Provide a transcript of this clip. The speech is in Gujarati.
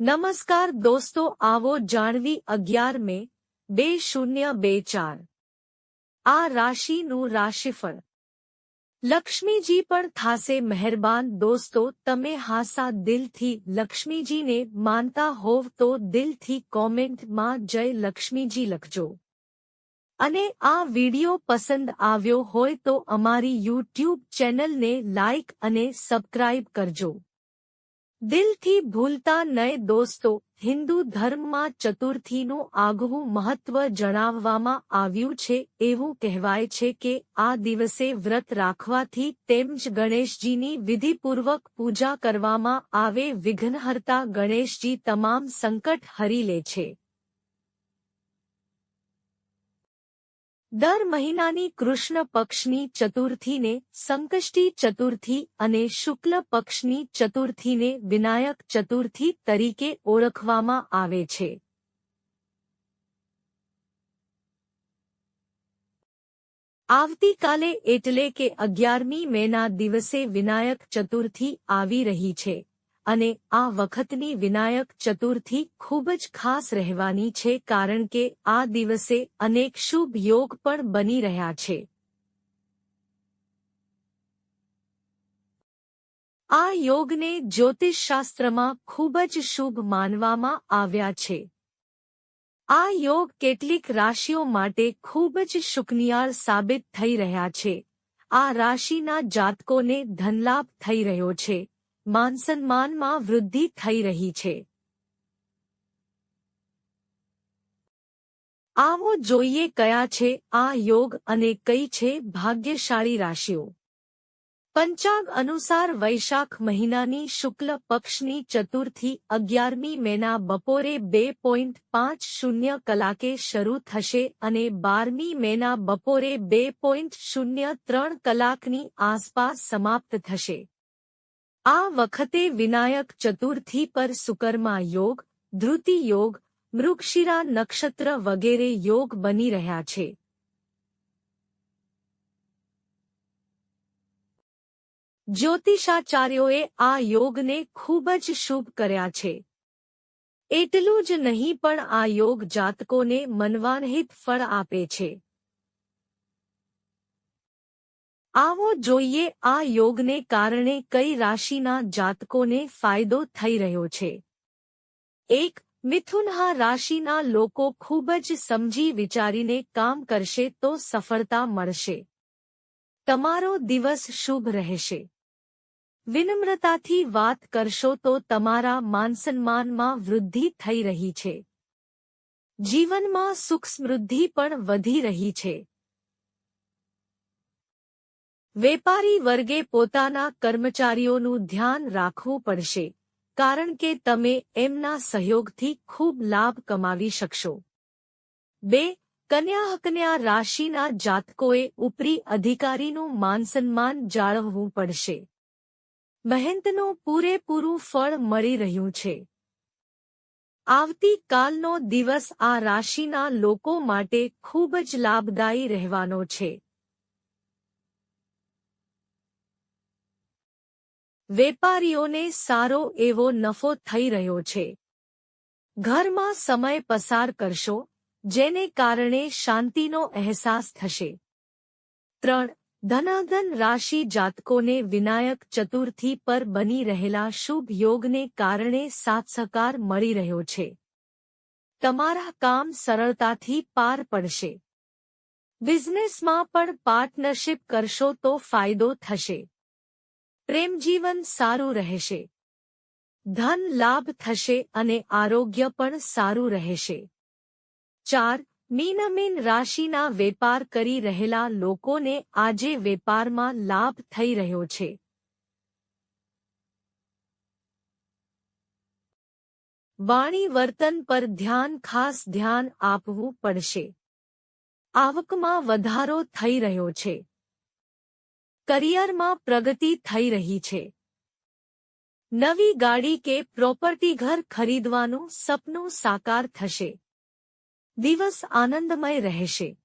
નમસ્કાર દોસ્તો આવો જાણવી અગિયાર મે બે શૂન્ય બે ચાર આ રાશિનું રાશિફળ લક્ષ્મીજી પણ થાશે મહેરબાન દોસ્તો તમે હાસા દિલથી લક્ષ્મીજીને માનતા હોવ તો દિલથી કોમેન્ટમાં જય લક્ષ્મીજી લખજો અને આ વિડિયો પસંદ આવ્યો હોય તો અમારી યુટ્યુબ ચેનલને લાઇક અને સબસ્ક્રાઇબ કરજો દિલથી ભૂલતા નય દોસ્તો, હિન્દુ ધર્મમાં ચતુર્થીનું આગવું મહત્વ જણાવવામાં આવ્યું છે, એવું કહેવાય છે કે આ દિવસે વ્રત રાખવાથી તેમજ ગણેશજીની વિધિપૂર્વક પૂજા કરવામાં આવે, વિઘ્નહર્તા ગણેશજી તમામ સંકટ હરી લે છે. દર મહિનાની કૃષ્ણ પક્ષની ચતુર્થીને સંકષ્ટી ચતુર્થી અને શુક્લ પક્ષની ચતુર્થીને વિનાયક ચતુર્થી તરીકે ઓળખવામાં આવે છે. આવતીકાલે એટલે કે અગિયારમી મેના દિવસે વિનાયક ચતુર્થી આવી રહી છે. અને આ વખતની વિનાયક ચતુર્થી ખૂબ જ ખાસ રહેવાની છે કારણ કે આ દિવસે અનેક શુભ યોગ પણ બની રહ્યા છે. આ યોગને જ્યોતિષશાસ્ત્રમાં ખૂબ જ શુભ માનવામાં આવ્યા છે. આ યોગ કેટલીક રાશિઓ માટે ખૂબ જ શુકનિયાળ સાબિત થઈ રહ્યા છે. આ રાશિના જાતકોને ધનલાભ થઈ રહ્યો છે. માનસન્માનમાં વૃદ્ધિ થઈ રહી છે. આવો જોઈએ કયા છે આ યોગ અને કઈ છે ભાગ્યશાળી રાશિઓ. પંચાગ અનુસાર વૈશાખ મહિનાની શુક્લ પક્ષની ચતુર્થી અગિયારમી મેના બપોરે બે પોઈન્ટ પાંચ શૂન્ય કલાકે શરૂ થશે અને બારમી મેના બપોરે બે પોઈન્ટ શૂન્ય ત્રણ કલાકની આસપાસ સમાપ્ત થશે. આ વખતે વિનાયક ચતુર્થી પર સુકર્મા યોગ, ધૃતિ યોગ, મૃગશિરા નક્ષત્ર વગેરે યોગ બની રહ્યા છે. જ્યોતિષાચાર્યોએ આ યોગને ખૂબ જ શુભ કર્યા છે. એટલું જ નહીં પણ આ યોગ જાતકોને મનવાનહિત ફળ આપે છે. આવો જોઈએ આ યોગને કારણે કઈ રાશિના જાતકોને ફાયદો થઈ રહ્યો છે. એક મિથુનહા રાશિના લોકો ખૂબ જ સમજી વિચારીને કામ કરશે તો સફળતા મળશે. તમારો દિવસ શુભ રહેશે. વિનમ્રતાથી વાત કરશો તો તમારા માનસન્માનમાં વૃદ્ધિ થઈ રહી છે. જીવનમાં સુખ સમૃદ્ધિ પણ વધી રહી છે. વેપારી વર્ગે પોતાના કર્મચારીઓનું ધ્યાન રાખવું પડશે, કારણ કે તમે એમના સહયોગથી ખૂબ લાભ કમાવી શકશો. બે કન્યા કન્યા રાશિના જાતકોએ ઉપરી અધિકારીનું માનસન્માન જાળવવું પડશે. મહેનતનું પૂરેપૂરું ફળ મળી રહ્યું છે. આવતીકાલનો દિવસ આ રાશિના લોકો માટે ખૂબ જ લાભદાયી રહેવાનો છે. વેપારીઓને સારો એવો નફો થઈ રહ્યો છે. ઘરમાં સમય પસાર કરશો, જેને કારણે શાંતિનો અહેસાસ થશે. ત્રણ, ધનાધન રાશિ જાતકોને વિનાયક ચતુર્થી પર બની રહેલા શુભ યોગને કારણે સાતસકાર મળી રહ્યો છે. તમારા કામ સરળતાથી પાર પડશે. બિઝનેસમાં પણ પાર્ટનરશિપ કરશો તો ફાયદો થશે. પ્રેમ જીવન સારું રહેશે. ધન લાભ થશે અને આરોગ્ય પણ સારું રહેશે. ચાર, મીનમીન રાશિના વેપાર કરી રહેલા લોકોને આજે વેપારમાં લાભ થઈ રહ્યો છે. વાણી વર્તન પર ધ્યાન, ખાસ ધ્યાન આપવું પડશે. આવકમાં વધારો થઈ રહ્યો છે. કરિયરમાં પ્રગતિ થઈ રહી છે. નવી ગાડી કે પ્રોપર્ટી ઘર ખરીદવાનું સપનું સાકાર થશે. દિવસ આનંદમય રહેશે.